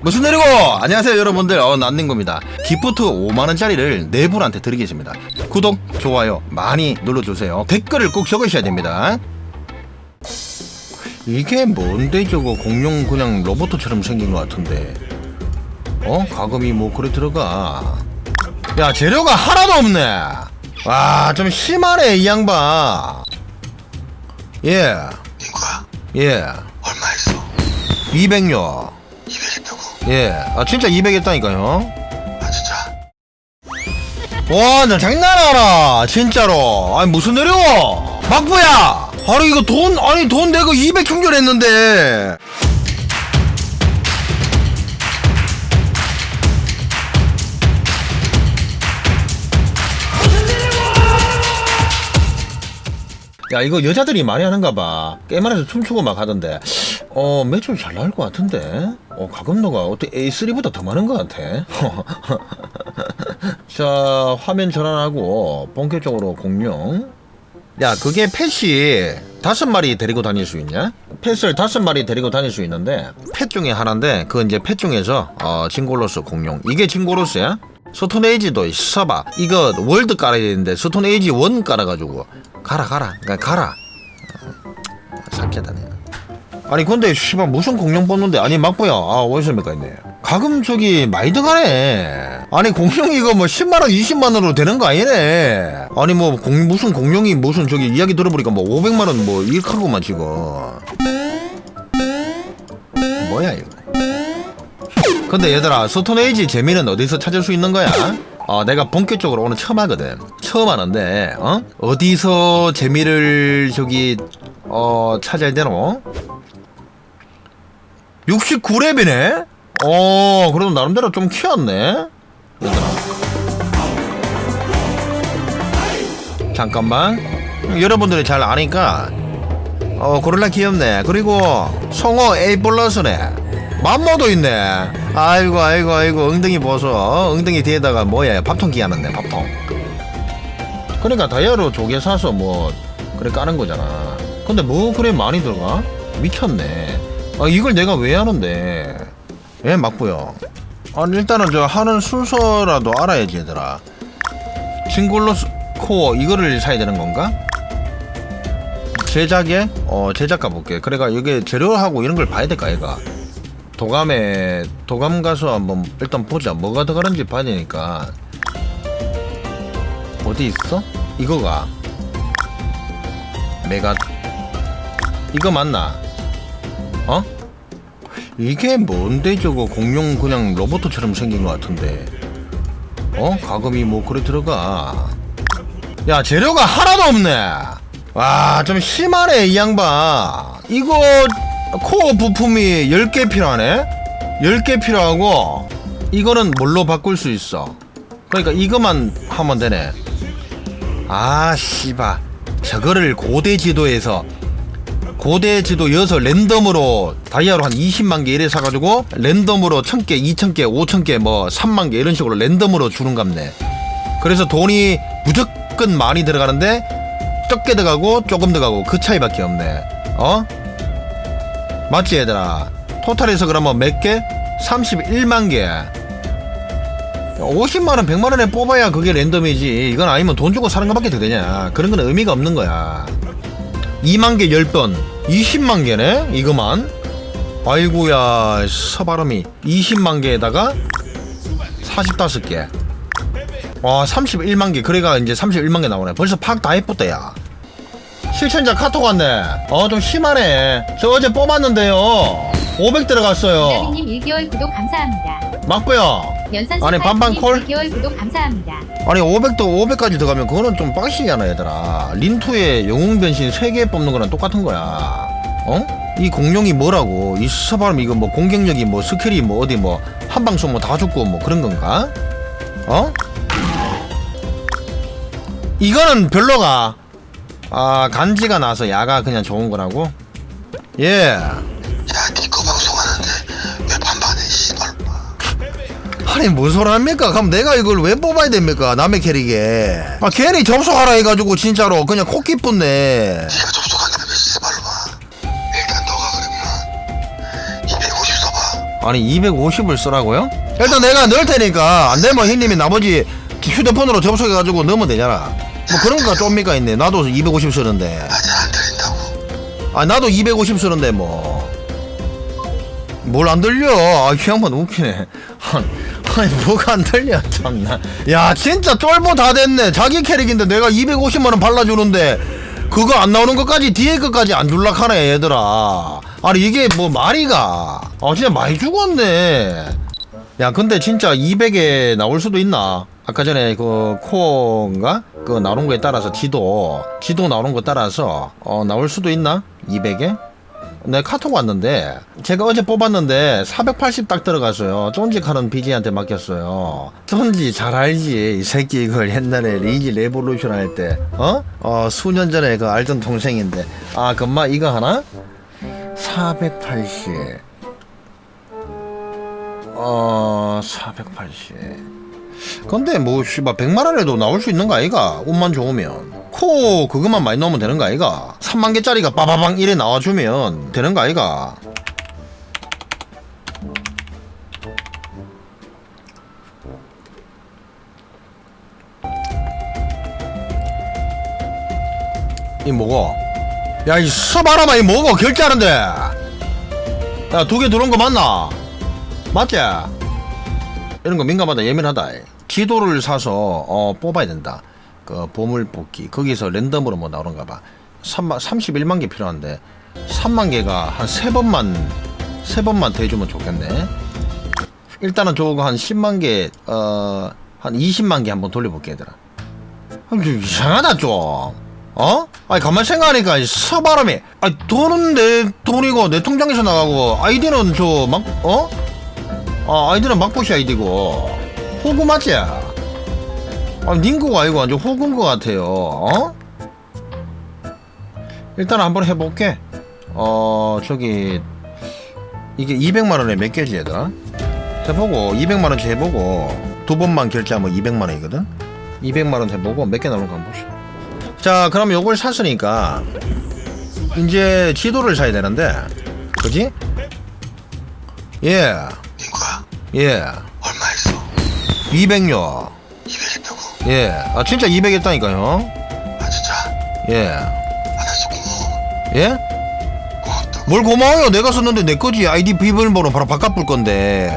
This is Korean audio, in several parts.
무슨 일이고? 안녕하세요 여러분들. 어 난닝구입니다. 기프트 5만원짜리를 네 분한테 드리겠습니다. 구독 좋아요 많이 눌러주세요. 댓글을 꼭 적으셔야 됩니다. 이게 뭔데 저거? 공룡 그냥 로봇처럼 생긴 것 같은데. 어? 가금이 뭐 그래 들어가. 야 재료가 하나도 없네. 와 좀 심하네 이 양반. 예예 예. 얼마 했어? 200요. 200 했다고? 예. 아 진짜 200 했다니까요 아 진짜? 와, 나 장난하나, 진짜로. 아니, 무슨 일이오? 막부야! 아니, 이거 돈, 아니, 돈 내고 200 충전했는데. 야, 이거 여자들이 많이 하는가 봐. 게임 안에서 춤추고 막 하던데. 어, 매출 잘 나올 것 같은데? 어, 가금도가 어떻게 A3보다 더 많은 것 같아? 자, 화면 전환하고 본격적으로 공룡. 야, 그게 펫이 다섯 마리 데리고 다닐 수 있냐? 펫을 다섯 마리 데리고 다닐 수 있는데 펫 중에 하나인데 그 이제 펫 중에서 어, 징골로스 공룡. 이게 징골로스야? 스톤 에이지도 있어봐. 이거 월드 깔아야 되는데 스톤 에이지 원 깔아가지고 가라 가라. 그러니까 가라. 삭제다네. 아니 근데 씨발 무슨 공룡 뽑는데 아니 막보야 아 어디서입니까 있네 가끔 저기 많이 들어가네 아니 공룡 이거 뭐 10만원 20만원으로 되는 거 아니네 아니 뭐 공, 무슨 공룡이 무슨 저기 이야기 들어보니까 뭐 500만원 뭐 하고만 지금 뭐야 이거 근데 얘들아 스톤에이지 재미는 어디서 찾을 수 있는 거야? 어, 내가 본격적으로 오늘 처음 하거든. 처음 하는데, 어? 어디서 재미를 저기, 어, 찾아야 되노? 69렙이네? 어, 그래도 나름대로 좀 키웠네? 얘들아. 잠깐만. 여러분들이 잘 아니까, 어, 고릴라 귀엽네. 그리고, 송어 A 플러스네. 맘모도 있네. 아이고, 아이고, 아이고, 엉덩이 보소. 어, 엉덩이 뒤에다가 뭐야, 밥통 끼워놨네, 밥통. 그러니까 다이아로 조개 사서 뭐, 그래 까는 거잖아. 근데 뭐 그래 많이 들어가? 미쳤네. 아, 이걸 내가 왜 하는데? 예, 맞고요. 아니, 일단은 저 하는 순서라도 알아야지, 얘들아. 징골로스 코어 이거를 사야 되는 건가? 제작에 어 제작 가볼게. 그래가 이게 재료하고 이런 걸 봐야 될까 얘가. 도감에 도감 가서 한번 일단 보자. 뭐가 들어가는지 봐야 되니까. 어디 있어? 이거가. 메가 이거 맞나? 어? 이게 뭔데 저거 공룡 그냥 로봇처럼 생긴 것 같은데. 어? 가금이 뭐 그래 들어가. 야 재료가 하나도 없네. 와 좀 심하네 이 양반. 이거 코어 부품이 10개 필요하네. 10개 필요하고 이거는 뭘로 바꿀 수 있어. 그러니까 이것만 하면 되네. 아 씨바 저거를 고대 지도에서 고대 지도 이어서 랜덤으로 다이아로 한 20만 개 이래 사가지고 랜덤으로 1000개, 2000개, 5000개 뭐 3만 개 이런 식으로 랜덤으로 주는 갑네. 그래서 돈이 무조건 많이 들어가는데 적게 들어가고 조금 들어가고 그 차이밖에 없네. 어? 맞지 얘들아? 토탈에서 그러면 몇 개? 31만 개. 50만원, 100만원에 뽑아야 그게 랜덤이지. 이건 아니면 돈 주고 사는 것밖에 더 되냐. 그런 건 의미가 없는 거야. 2만 개 10번. 20만 개네? 이거만. 아이고야, 서바람이. 20만 개에다가 45개. 와, 31만 개. 그래가 이제 31만 개 나오네. 벌써 파악 다 해봤다, 야. 실천자 카톡 왔네. 어, 좀 심하네. 저 어제 뽑았는데요. 500 들어갔어요. 이라비님 1개월 구독 감사합니다. 막고요. 연산 아니, 반반 콜? 1개월 구독 감사합니다. 아니 500도 500까지 들어가면 그거는 좀 빡시잖아 얘들아 린투에 영웅 변신 3개 뽑는 거랑 똑같은 거야 어? 이 공룡이 뭐라고 이 수사바람 이거 뭐 공격력이 뭐 스킬이 뭐 어디 뭐 한방 쏘면 다 죽고 뭐 그런 건가? 어? 이거는 별로가 아 간지가 나서 야가 그냥 좋은 거라고? 예야 아니 뭔 소리 합니까? 그럼 내가 이걸 왜 뽑아야 됩니까? 남의 캐릭에. 아 괜히 접속하라 해가지고 진짜로 그냥 코끼 뿐네 니가 접속한다며 씨발로 봐 일단 너가 그러면 250 써봐. 아니 250을 쓰라고요? 일단 내가 넣을 테니까 안 되면 형님이 나머지 휴대폰으로 접속해가지고 넣으면 되잖아. 뭐 그런 거가 좀미가 있네. 나도 250 쓰는데. 아직 안 들린다고. 아 나도 250 쓰는데 뭐. 뭘 안 들려? 아이 양반 웃기네 아니 뭐가 안 들려. 참나. 야 진짜 쫄보 다 됐네. 자기 캐릭인데 내가 250만원 발라주는데 그거 안 나오는 것까지 뒤에 것까지 안 줄락하네 얘들아. 아니 이게 뭐 말이가. 아 진짜 많이 죽었네. 야 근데 진짜 200에 나올 수도 있나? 아까 전에 그 코어인가? 그 나오는 거에 따라서 지도 지도 나오는 거 따라서 어 나올 수도 있나? 200에 내 카톡 왔는데 제가 어제 뽑았는데 480 딱 들어갔어요 쫀직하는 BJ한테 맡겼어요 쫀지 잘 알지 이 새끼 이걸 옛날에 리지 레볼루션 할 때 어? 어 수년 전에 그 알던 동생인데 아 금마 이거 하나? 480 어, 480. 근데 뭐 씨발 100만 원에도 나올 수 있는 거 아이가? 옷만 좋으면. 코 그것만 많이 넣으면 되는 거 아이가? 3만 개짜리가 빠바방 이래 나와주면 되는 거 아이가? 이 뭐고? 야, 이 서바라마 이 뭐고? 결제하는데. 야, 두 개 들어온 거 맞나? 맞지? 이런 거 민감하다 예민하다 지도를 사서 어, 뽑아야 된다 그 보물 뽑기 거기서 랜덤으로 뭐 나오는가 봐 3만, 31만 개 필요한데 3만 개가 한 세 번만 세 번만더 해주면 좋겠네 일단은 저거 한 10만 개, 어, 한 20만 개 한번 돌려볼게, 얘들아. 아, 좀 이상하다, 좀. 어? 아니, 가만 생각하니까, 이 서바람이. 아니, 돈은 내 돈이고, 내 통장에서 나가고, 아이디는 저, 막, 어? 아, 아이디는 막보시 아이디고. 호구 맞지? 아, 닌구가 아니고 완전 호구인 것 같아요. 어? 일단 한번 해볼게. 어, 저기, 이게 200만원에 몇 개지, 얘들아? 해보고 200만원치 해보고 두 번만 결제하면 200만원이거든 200만원 해보고 몇 개 나오는가 한번 봅시다 자 그럼 요걸 샀으니까 이제 지도를 사야 되는데 그지? 예, 닌거야 예, 얼마 했어 200요. 200 했다고 예, 아 진짜 200 했다니까요. 아 진짜 예, 예? 뭘 고마워요? 내가 썼는데 내 거지. 아이디 비밀번호 바로 바꿔볼 건데.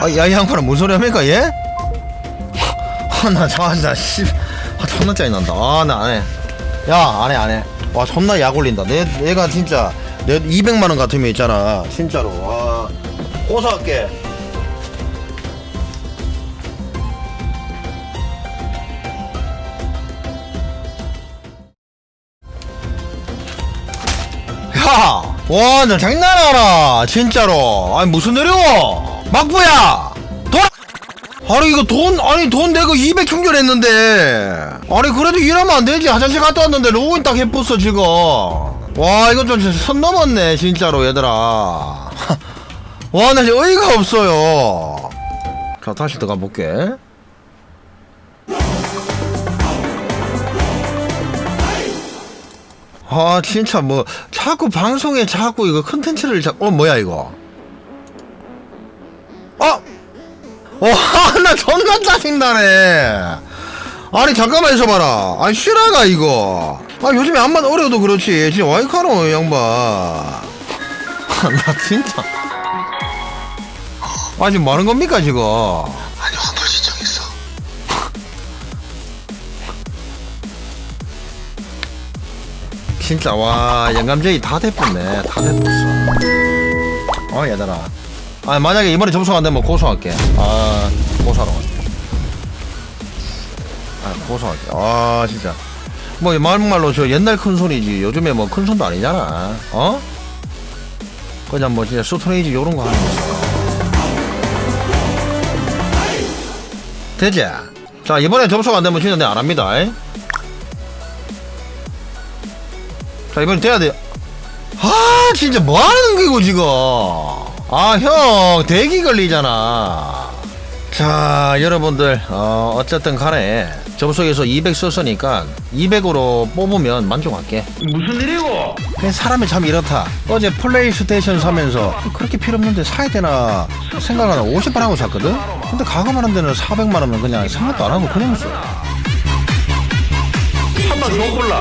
아, 야, 이 양반은 무슨 소리 합니까, 예? 아, 나, 자, 나, 씨. 아, 존나 짜증난다. 아, 나 안 해. 야, 안 해, 안 해. 와, 존나 약 올린다. 내, 내가 진짜, 내 200만원 같으면 있잖아. 진짜로. 와, 고소할게. 와, 나 장난하나? 진짜로. 아니, 무슨 내려워? 막부야! 돈! 아니, 이거 돈, 아니, 돈 내고 200 충전했는데. 아니, 그래도 일하면 안 되지. 화장실 갔다 왔는데 로그인 딱 해봤어, 지금. 와, 이거 좀 선 넘었네, 진짜로, 얘들아. 와, 나 지금 어이가 없어요. 자, 다시 들어가 볼게. 아 진짜 뭐 자꾸 방송에 자꾸 이거 컨텐츠를 자, 어 뭐야 이거? 어? 와나 존나 짜증나네. 아니 잠깐만 있어봐라. 아니 실화가 이거. 아 요즘에 안만 어려도 그렇지. 진짜 와이카노 이 양반. 나 진짜. 아 지금 뭐하는 겁니까 지금 진짜 와 영감제이 다 됐었네. 다 됐었어. 어 얘들아. 아 만약에 이번에 접속 안 되면 고소할게. 아 고소하러 갈게. 아 고소할게. 아 진짜. 뭐 말말로 저 옛날 큰 손이지. 요즘에 뭐 큰 손도 아니잖아. 어? 그냥 뭐 진짜 스토레이지 요런 거 하는 거 되지? 자 이번에 접속 안 되면 진짜 내안 합니다. 이? 자 이번엔 돼야 돼. 아 진짜 뭐 하는 거고 지금? 아 형 대기 걸리잖아. 자 여러분들 어, 어쨌든 간에 접속해서 200 썼으니까 200으로 뽑으면 만족할게 무슨 일이고? 그냥 사람이 참 이렇다 어제 플레이스테이션 사면서 그렇게 필요 없는데 사야 되나 생각하다 50만 하고 샀거든 근데 가감하는 데는 400만 원은 그냥 생각도 안 하고 그냥 써 한 번 더 골라.